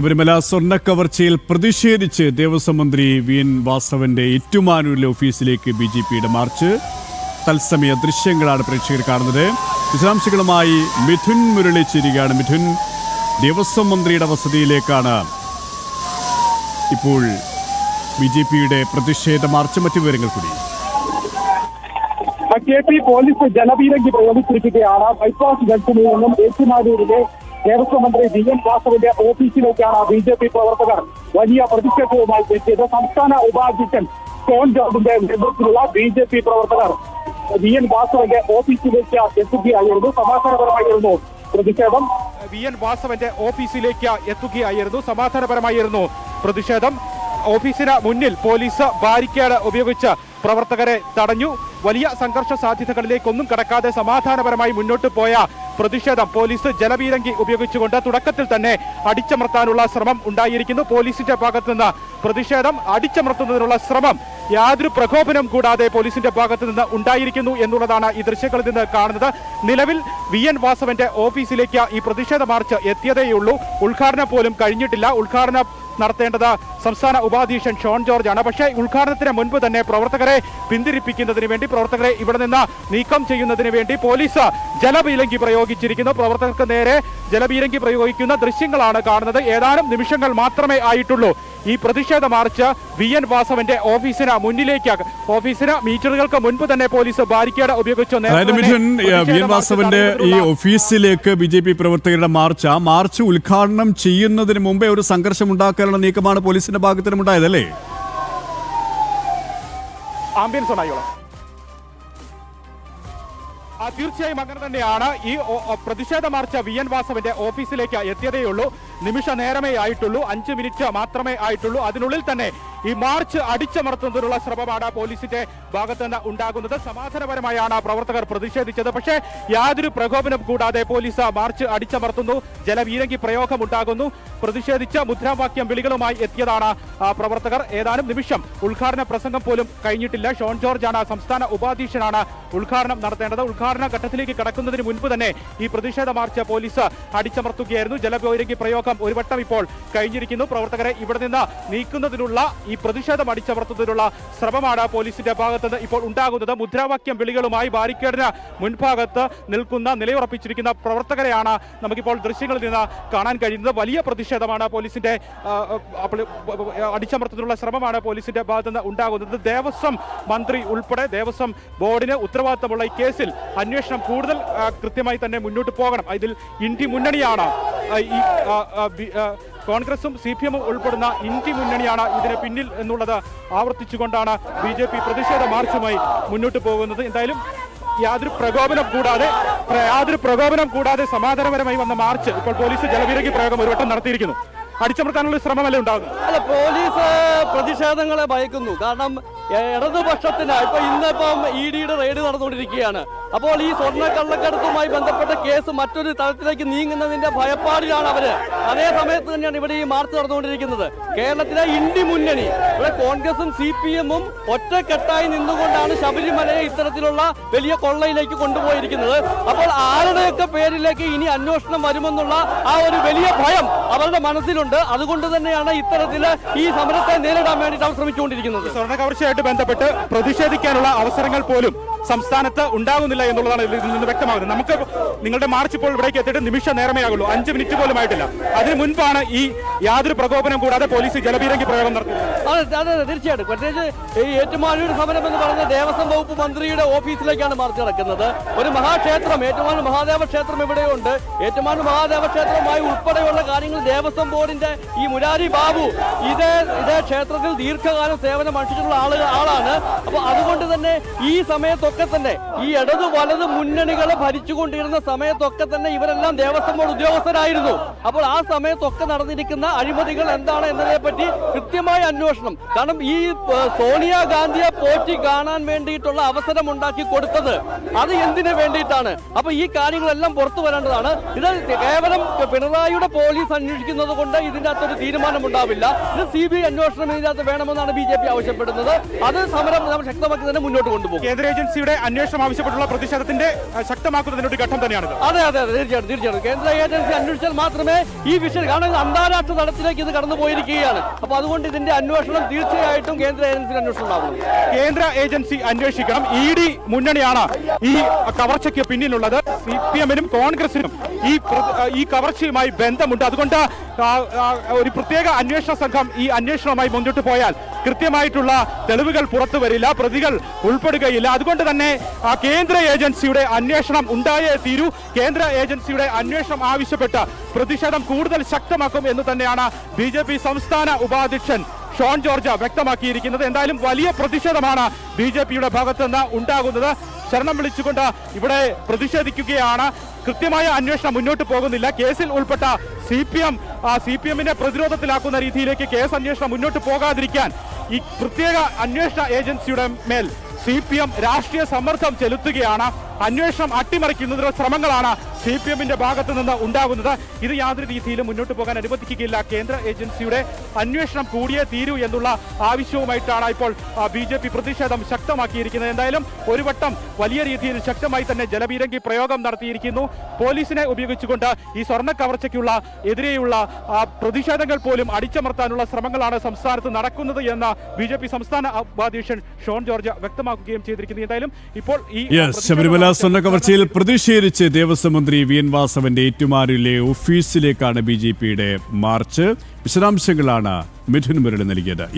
ശബരിമല സ്വർണക്കവർച്ചയിൽ പ്രതിഷേധിച്ച് ദേവസ്വം മന്ത്രി വി എൻ വാസവന്റെ ഏറ്റുമാനൂരിലെ ഓഫീസിലേക്ക് ബി ജെ പിയുടെ മാർച്ച്. തത്സമയ ദൃശ്യങ്ങളാണ് പ്രേക്ഷകർ കാണുന്നത്. വിശദാംശങ്ങളുമായി മിഥുൻ മുരളി ചേരുകയാണ് മിഥുൻ ദേവസ്വം മന്ത്രിയുടെ വസതിയിലേക്കാണ്. ഇപ്പോൾ ബി ജെ പിയുടെ പ്രതിഷേധ മാർച്ച് മറ്റു വിവരങ്ങൾ കൂടി. കെ പി പോലീസ് ജലപീരങ്കി പ്രയോഗിച്ചിരിക്കുകയാണ്. ബൈപ്പാസ് ജംഗ്ഷനിൽ നിന്നും ഏറ്റുമാനൂരിലെ ദേവസ്വം മന്ത്രി വി എൻ വാസവിന്റെ ഓഫീസിലേക്കാണ് ബി ജെ പി പ്രവർത്തകർ വലിയ പ്രതിഷേധവുമായി എത്തിയത്. സംസ്ഥാന ഉപാധ്യക്ഷൻ സോൺ ജോർജിന്റെ നേതൃത്വത്തിലുള്ള ബി ജെ പി പ്രവർത്തകർ വി എൻ വാസുവിന്റെ ഓഫീസിലേക്ക് എത്തുകയായിരുന്നു. സമാധാനപരമായിരുന്നു പ്രതിഷേധം. വി എൻ വാസവന്റെ ഓഫീസിലേക്ക് എത്തുകയായിരുന്നു. സമാധാനപരമായിരുന്നു പ്രതിഷേധം. ഓഫീസിന് മുന്നിൽ പോലീസ് ബാരിക്കേഡ് ഉപയോഗിച്ച് പ്രവർത്തകരെ തടഞ്ഞു. വലിയ സംഘർഷ സാധ്യതകളിലേക്കൊന്നും കടക്കാതെ സമാധാനപരമായി മുന്നോട്ട് പോയ പ്രതിഷേധം പോലീസ് ജലപീരങ്കി ഉപയോഗിച്ചുകൊണ്ട് തുടക്കത്തിൽ തന്നെ അടിച്ചമർത്താനുള്ള ശ്രമം ഉണ്ടായിരിക്കുന്നു. പോലീസിന്റെ ഭാഗത്തു നിന്ന് പ്രതിഷേധം അടിച്ചമർത്തുന്നതിനുള്ള ശ്രമം യാതൊരു പ്രകോപനം കൂടാതെ പോലീസിന്റെ ഭാഗത്തു നിന്ന് ഉണ്ടായിരിക്കുന്നു എന്നുള്ളതാണ് ഈ ദൃശ്യങ്ങളിൽ നിന്ന് കാണുന്നത്. നിലവിൽ വി. എൻ. വാസവന്റെ ഓഫീസിലേക്ക് ഈ പ്രതിഷേധ മാർച്ച് എത്തിയതേയുള്ളൂ. ഉദ്ഘാടനം പോലും കഴിഞ്ഞിട്ടില്ല. ഉദ്ഘാടനം നടത്തേണ്ടത് സംസ്ഥാന ഉപാധ്യക്ഷൻ ഷോൺ ജോർജ് ആണ് പക്ഷേ ഉദ്ഘാടനത്തിന് മുൻപ് തന്നെ പ്രവർത്തകരെ പിന്തിരിപ്പിക്കുന്നതിന് വേണ്ടി പ്രവർത്തകരെ ഇവിടെ നിന്ന് നീക്കം ചെയ്യുന്നതിന് വേണ്ടി പോലീസ് ജലപീലങ്കി പ്രയോഗിച്ചിരിക്കുന്നു. പ്രവർത്തകർക്ക് നേരെ ജലപീലങ്കി പ്രയോഗിക്കുന്ന ദൃശ്യങ്ങളാണ് കാണുന്നത്. ഏതാനും നിമിഷങ്ങൾ മാത്രമേ ആയിട്ടുള്ളൂ. ഈ പ്രതിഷേധ മാർച്ച് വി എൻ വാസവന്റെ ഓഫീസിന് മുന്നിലേക്ക് ഓഫീസിന് മീറ്ററുകൾക്ക് മുൻപ് തന്നെ പോലീസ് ബാരിക്കേഡ് ഉപയോഗിച്ചു വി എൻ വാസവന്റെ ഈ ഓഫീസിലേക്ക് ബി ജെ പി പ്രവർത്തകരുടെ മാർച്ച്. ആ മാർച്ച് ഉദ്ഘാടനം ചെയ്യുന്നതിന് മുമ്പേ ഒരു സംഘർഷം ഉണ്ടാക്കാനുള്ള നീക്കമാണ് പോലീസിന്റെ ഭാഗത്തിനും ഉണ്ടായതല്ലേ ആംബിയൻസ് ഉണ്ടായോളാം തീർച്ചയായും അങ്ങനെ തന്നെയാണ്. ഈ പ്രതിഷേധ മാർച്ച വി എൻ വാസവിന്റെ ഓഫീസിലേക്ക് എത്തിയതേയുള്ളൂ നിമിഷ നേരമേ ആയിട്ടുള്ളൂ. അഞ്ച് മിനിറ്റ് മാത്രമേ ആയിട്ടുള്ളൂ. അതിനുള്ളിൽ തന്നെ ഈ മാർച്ച് അടിച്ചമർത്തുന്നതിനുള്ള ശ്രമമാണ് പോലീസിന്റെ ഭാഗത്ത് നിന്ന് ഉണ്ടാകുന്നത്. സമാധാനപരമായാണ് പ്രവർത്തകർ പ്രതിഷേധിച്ചത്. പക്ഷേ യാതൊരു പ്രകോപനം കൂടാതെ പോലീസ് മാർച്ച് അടിച്ചമർത്തുന്നു. ജലവീരങ്കി പ്രയോഗം ഉണ്ടാകുന്നു. പ്രതിഷേധിച്ച് മുദ്രാവാക്യം വിളികളുമായി എത്തിയതാണ് പ്രവർത്തകർ. ഏതാനും നിമിഷം ഉദ്ഘാടന പ്രസംഗം പോലും കഴിഞ്ഞിട്ടില്ല. ഷോൺ ജോർജ് ആണ് സംസ്ഥാന ഉപാധ്യക്ഷനാണ് ഉദ്ഘാടനം നടത്തേണ്ടത്. ഉദ്ഘാടന ഘട്ടത്തിലേക്ക് കടക്കുന്നതിന് മുൻപ് തന്നെ ഈ പ്രതിഷേധ മാർച്ച് പോലീസ് അടിച്ചമർത്തുകയായിരുന്നു. ജലപൗരങ്കി പ്രയോഗം ഒരു വട്ടം ഇപ്പോൾ കഴിഞ്ഞിരിക്കുന്നു. പ്രവർത്തകരെ ഇവിടെ നിന്ന് നീക്കുന്നതിനുള്ള ഈ പ്രതിഷേധം അടിച്ചമർത്തുന്നതിനുള്ള ശ്രമമാണ് പോലീസിന്റെ ഭാഗത്ത് ഇപ്പോൾ ഉണ്ടാകുന്നത്. മുദ്രാവാക്യം വിളികളുമായി ബാരിക്കേഡിന് മുൻഭാഗത്ത് നിൽക്കുന്ന നിലയുറപ്പിച്ചിരിക്കുന്ന പ്രവർത്തകരെയാണ് നമുക്കിപ്പോൾ ദൃശ്യങ്ങളിൽ നിന്ന് കാണാൻ കഴിയുന്നത്. വലിയ പ്രതിഷേധമാണ് പോലീസിന്റെ അടിച്ചമർത്തുന്നതിനുള്ള ശ്രമമാണ് പോലീസിന്റെ ഭാഗത്തുനിന്ന് ഉണ്ടാകുന്നത്. ദേവസ്വം മന്ത്രി ഉൾപ്പെടെ ദേവസ്വം ബോർഡിന് ഉത്തരവാദിത്തമുള്ള ഈ കേസിൽ അന്വേഷണം കൂടുതൽ കൃത്യമായി തന്നെ മുന്നോട്ട് പോകണം. ഇതിൽ ഇന്ത്യ മുന്നണിയാണ് ഈ കോൺഗ്രസും സി പി എമ്മും ഉൾപ്പെടുന്ന ഇന്ത്യ മുന്നണിയാണ് ഇതിന് പിന്നിൽ എന്നുള്ളത് ആവർത്തിച്ചുകൊണ്ടാണ് ബി ജെ പി പ്രതിഷേധ മാർച്ചുമായി മുന്നോട്ട് പോകുന്നത്. എന്തായാലും യാതൊരു പ്രകോപനം കൂടാതെ യാതൊരു പ്രകോപനം കൂടാതെ സമാധാനപരമായി വന്ന മാർച്ച് ഇപ്പോൾ പോലീസ് ജലവിരകി പ്രയോഗം ഒരു വട്ടം നടത്തിയിരിക്കുന്നു. അടിച്ചമർത്താനുള്ള ശ്രമമല്ലേ ഉണ്ടാകുന്നത് അല്ല പോലീസ് പ്രതിഷേധങ്ങളെ ഭയക്കുന്നു. കാരണം ഇടതുപക്ഷത്തിന് ഇപ്പൊ ഇന്നിപ്പം ഇ ഡിയുടെ റെയ്ഡ് നടന്നുകൊണ്ടിരിക്കുകയാണ്. അപ്പോൾ ഈ സ്വർണ കള്ളക്കടത്തുമായി ബന്ധപ്പെട്ട കേസ് മറ്റൊരു തലത്തിലേക്ക് നീങ്ങുന്നതിന്റെ ഭയപ്പാടിലാണ് അവർ. അതേ സമയത്ത് തന്നെയാണ് ഇവിടെ ഈ മാർച്ച് നടന്നുകൊണ്ടിരിക്കുന്നത്. കേരളത്തിലെ ഇന്ത്യ മുന്നണി ഇവിടെ കോൺഗ്രസും സി പി എമ്മും ഒറ്റക്കെട്ടായി നിന്നുകൊണ്ടാണ് ശബരിമലയെ ഇത്തരത്തിലുള്ള വലിയ കൊള്ളയിലേക്ക് കൊണ്ടുപോയിരിക്കുന്നത്. അപ്പോൾ ആരുടെയൊക്കെ പേരിലേക്ക് ഇനി അന്വേഷണം വരുമെന്നുള്ള ആ ഒരു വലിയ ഭയം അവരുടെ മനസ്സിലുണ്ട്. അതുകൊണ്ട് തന്നെയാണ് ഇത്തരത്തിൽ ഈ സമരത്തെ നേരിടാൻ വേണ്ടിയിട്ട് അവർ ശ്രമിച്ചുകൊണ്ടിരിക്കുന്നത്. സ്വർണ കവർച്ചയായിട്ട് ബന്ധപ്പെട്ട് പ്രതിഷേധിക്കാനുള്ള അവസരങ്ങൾ പോലും സംസ്ഥാനത്ത് ഉണ്ടാകുന്നില്ല എന്നുള്ളതാണ് ഇതിൽ നിന്ന് വ്യക്തമാകുന്നത്. നമുക്ക് നിങ്ങളുടെ മാർച്ച് ഇപ്പോൾ ഇവിടേക്ക് എത്തിയിട്ട് നിമിഷ നേരമേ ആകുള്ളൂ. അഞ്ച് മിനിറ്റ് പോലും ആയിട്ടില്ല. അതിനു മുൻപാണ് ഈ യാതൊരു പ്രകോപനം കൂടാതെ പോലീസ് ജലപീരങ്കി പ്രയോഗം നടത്തുന്നത് അതെ അതെ തീർച്ചയായിട്ടും. പ്രത്യേകിച്ച് ഈ ഏറ്റുമാനൂർ സമരം എന്ന് പറയുന്ന ദേവസ്വം വകുപ്പ് മന്ത്രിയുടെ ഓഫീസിലേക്കാണ് മാർച്ച് നടക്കുന്നത്. ഒരു മഹാക്ഷേത്രം ഏറ്റുമാനൂർ മഹാദേവ ക്ഷേത്രം ഇവിടെയുണ്ട്. ഏറ്റുമാനൂർ മഹാദേവ ക്ഷേത്രവുമായി ഉൾപ്പെടെയുള്ള കാര്യങ്ങൾ ദേവസ്വം ബോർഡിന്റെ ഈ മുരാരി ബാബു ഇതേ ഇതേ ക്ഷേത്രത്തിൽ ദീർഘകാലം സേവനം അനുഷ്ഠിച്ചിട്ടുള്ള ആൾ ആളാണ്. അപ്പൊ അതുകൊണ്ട് തന്നെ ഈ സമയത്തൊക്കെ തന്നെ ഈ ഇടതു വലത് മുന്നണികളെ ഭരിച്ചുകൊണ്ടിരുന്ന സമയത്തൊക്കെ തന്നെ ഇവരെല്ലാം ദേവസ്വം ബോർഡ് ഉദ്യോഗസ്ഥരായിരുന്നു. അപ്പോൾ ആ സമയത്തൊക്കെ നടന്നിരിക്കുന്ന അഴിമതികൾ എന്താണ് എന്നതിനെ പറ്റി കൃത്യമായ അന്വേഷണം. കാരണം ഈ സോണിയ സോണിയാഗാന്ധിയെ പോറ്റി കാണാൻ വേണ്ടിയിട്ടുള്ള അവസരം ഉണ്ടാക്കി കൊടുത്തത് അത് എന്തിനു വേണ്ടിയിട്ടാണ്? അപ്പൊ ഈ കാര്യങ്ങളെല്ലാം പുറത്തു വരേണ്ടതാണ്. ഇത് കേവലം പിണറായിയുടെ പോലീസ് അന്വേഷിക്കുന്നത് കൊണ്ട് ഇതിന്റെ അകത്തൊരു തീരുമാനം ഉണ്ടാവില്ല ഇത് സി ബി ഐ അന്വേഷണം ഇതിനകത്ത് വേണമെന്നാണ് ബി ജെ പി ആവശ്യപ്പെടുന്നത്. അത് സമരം ശക്തമാക്കി തന്നെ മുന്നോട്ട് കൊണ്ടുപോകും. കേന്ദ്ര ഏജൻസി ഏജൻസിയുടെ അന്വേഷണം ആവശ്യപ്പെട്ടുള്ള പ്രതിഷേധത്തിന്റെ ശക്തമാക്കുന്നതിന് ശക്തമാക്കുന്നതിന്റെ ഒരു ഘട്ടം തന്നെയാണ് അതെ അതെ അതെ തീർച്ചയായിട്ടും തീർച്ചയായിട്ടും. കേന്ദ്ര ഏജൻസി അന്വേഷിച്ചാൽ മാത്രമേ ഈ വിഷയം കാരണം അന്താരാഷ്ട്ര തലത്തിലേക്ക് ഇത് കടന്നു പോയിരിക്കുകയാണ് അപ്പൊ അതുകൊണ്ട് ഇതിന്റെ അന്വേഷണം തീർച്ചയായിട്ടും കേന്ദ്ര ഏജൻസി അന്വേഷണം കേന്ദ്ര ഏജൻസി അന്വേഷിക്കണം. ഇ ഡി മുന്നണിയാണ് ഈ കവർച്ചയ്ക്ക് പിന്നിലുള്ളത്. സി പി എമ്മിനും കോൺഗ്രസിനും ഈ ഈ കവർച്ചയുമായി ബന്ധമുണ്ട്. അതുകൊണ്ട് ഒരു പ്രത്യേക അന്വേഷണ സംഘം ഈ അന്വേഷണവുമായി മുന്നോട്ട് പോയാൽ കൃത്യമായിട്ടുള്ള തെളിവുകൾ പുറത്തു വരില്ല പ്രതികൾ ഉൾപ്പെടുകയില്ല. അതുകൊണ്ട് തന്നെ ആ കേന്ദ്ര ഏജൻസിയുടെ അന്വേഷണം ഉണ്ടായേ തീരൂ. കേന്ദ്ര ഏജൻസിയുടെ അന്വേഷണം ആവശ്യപ്പെട്ട് പ്രതിഷേധം കൂടുതൽ ശക്തമാക്കും എന്ന് തന്നെയാണ് ബി സംസ്ഥാന ഉപാധ്യക്ഷൻ ഷോൺ ജോർജ് വ്യക്തമാക്കിയിരിക്കുന്നത്. എന്തായാലും വലിയ പ്രതിഷേധമാണ് ബി ജെ പിയുടെ ഭാഗത്തുനിന്ന് ഉണ്ടാകുന്നത്. ശരണം വിളിച്ചുകൊണ്ട് ഇവിടെ പ്രതിഷേധിക്കുകയാണ്. കൃത്യമായ അന്വേഷണം മുന്നോട്ട് പോകുന്നില്ല. കേസിൽ ഉൾപ്പെട്ട C P M C P എമ്മിനെ പ്രതിരോധത്തിലാക്കുന്ന രീതിയിലേക്ക് കേസ് അന്വേഷണം മുന്നോട്ട് പോകാതിരിക്കാൻ ഈ പ്രത്യേക അന്വേഷണ ഏജൻസിയുടെ മേൽ സി പി എം രാഷ്ട്രീയ സമ്മർദ്ദം ചെലുത്തുകയാണ്. അന്വേഷണം അട്ടിമറിക്കുന്നതിനുള്ള ശ്രമങ്ങളാണ് സി പി എമ്മിന്റെ ഭാഗത്ത് നിന്ന് ഉണ്ടാകുന്നത് ഇത് യാതൊരു രീതിയിലും മുന്നോട്ട് പോകാൻ അനുവദിക്കുകയില്ല. കേന്ദ്ര ഏജൻസിയുടെ അന്വേഷണം കൂടിയേ തീരൂ എന്നുള്ള ആവശ്യവുമായിട്ടാണ് ഇപ്പോൾ ബി ജെ പി പ്രതിഷേധം ശക്തമാക്കിയിരിക്കുന്നത്. എന്തായാലും ഒരു വട്ടം വലിയ രീതിയിൽ ശക്തമായി തന്നെ ജലപീരങ്കി പ്രയോഗം നടത്തിയിരിക്കുന്നു. പോലീസിനെ ഉപയോഗിച്ചുകൊണ്ട് ഈ സ്വർണ കവർച്ചയ്ക്കുള്ള എതിരെയുള്ള പ്രതിഷേധങ്ങൾ പോലും അടിച്ചമർത്താനുള്ള ശ്രമങ്ങളാണ് സംസ്ഥാനത്ത് നടക്കുന്നത് എന്ന് ബി ജെ പി സംസ്ഥാന ഉപാധ്യക്ഷൻ ഷോൺ ജോർജ് വ്യക്തമാക്കുകയും ചെയ്തിരിക്കുന്നു. എന്തായാലും ഇപ്പോൾ ഈ ശബരിമല സ്വർണ കവർച്ചയിൽ പ്രതിഷേധിച്ച് ദേവസ്വം മന്ത്രി വി എൻ വാസവന്റെ ഏറ്റുമാരിലെ ഓഫീസിലേക്കാണ് ബി ജെ പിയുടെ മാർച്ച്. വിശദാംശങ്ങളാണ് മിഥുൻ മുരളി നൽകിയത്.